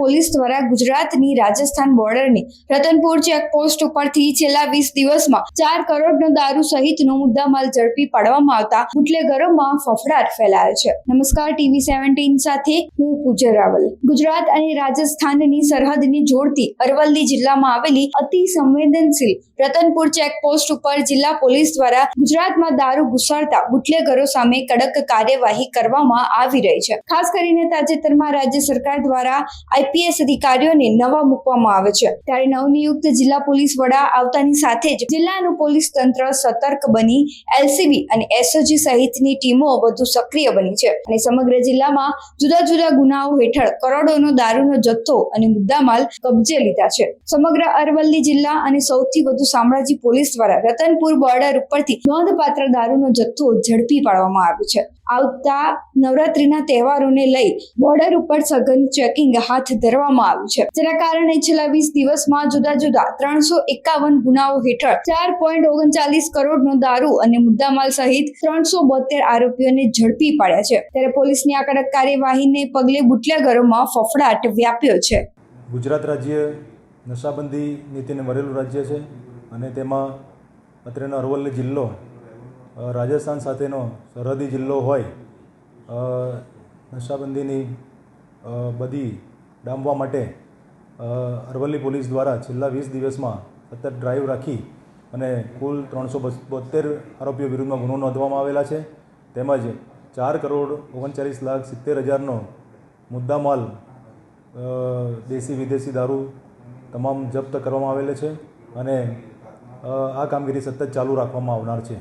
Police દ્વારા ગુજરાતની Rajasthan બોર્ડરની Ratanpur checkpost ઉપરથી છેલ્લા વીસ દિવસમાં ચાર કરોડનો દારૂ સહિતનો મુદ્દામાલ ઝડપી પાડવામાં આવતા બુટલેગરોમાં ફફડાટ ફેલાયો છે. નમસ્કાર, ટીવી સેવન્ટીન સાથે હું પૂજ્ય રાવલ. ગુજરાત અને રાજસ્થાનની સરહદને જોડતી અરવલ્લી જિલ્લામાં આવેલી અતિ સંવેદનશીલ રતનપુર ચેકપોસ્ટ ઉપર જિલ્લા પોલીસ દ્વારા ગુજરાતમાં દારૂ ઘુસાડતા બુટલેગરો સામે કડક કાર્યવાહી કરવામાં આવી રહી છે. ખાસ કરીને તાજેતરમાં રાજ્ય સરકાર દ્વારા આઈપીએસ અધિકારીઓને નવા મૂકવામાં આવે છે. ત્યારે નવનિયુક્ત જિલ્લા પોલીસ વડા આવતાની સાથે જ જિલ્લાનું પોલીસ તંત્ર સતર્ક બની, એલસીબી અને એસઓજી સહિતની ટીમો વધુ સક્રિય બની છે. અને સમગ્ર જિલ્લામાં જુદા જુદા ગુનાઓ હેઠળ કરોડોનો દારૂનો જથ્થો અને મુદ્દામાલ કબજે લીધા છે. સમગ્ર અરવલ્લી જિલ્લા અને સૌથી વધુ શામળાજી પોલીસ દ્વારા રતનપુર બોર્ડર ઉપરથી નોંધપાત્ર દારૂનો જથ્થો ઝડપી પાડવામાં આવ્યો છે. આવતા નવરાત્રીના તહેવારોને લઈ બોર્ડર ઉપર સઘન ચેકિંગ હાથ ધરવામાં આવ્યું છે. જેના કારણે છેલ્લા વીસ દિવસમાં જુદા જુદા ત્રણસો એકાવન ગુનાઓ હેઠળ ચાર પોઈન્ટ ઓગણચાલીસ કરોડનો દારૂ અને મુદ્દામાલ સહિત ત્રણસો બોતેર આરોપીઓને ઝડપી પાડ્યા છે. ત્યારે પોલીસની આ કડક કાર્યવાહીને પગલે બુટલેગરોમાં ફફડાટ વ્યાપ્યો છે. ગુજરાત રાજ્ય નશાબંધી નીતિને વરેલું રાજ્ય છે અને તેમાં અત્રેનો અરવલ્લી જિલ્લો રાજસ્થાન સાથેનો સરહદી જિલ્લો હોય નશાબંધીની બદી ડામવા માટે અરવલ્લી પોલીસ દ્વારા છેલ્લા વીસ દિવસમાં સતત ડ્રાઈવ રાખી અને કુલ ત્રણસો બોતેર આરોપીઓ વિરુદ્ધમાં ગુનો નોંધવામાં આવેલા છે. તેમજ ચાર કરોડ ઓગણચાલીસ લાખ સિત્તેર હજારનો મુદ્દામાલ દેશી વિદેશી દારૂ તમામ જપ્ત કરવામાં આવેલ છે અને આ કામગીરી સતત ચાલુ રાખવામાં આવનાર છે.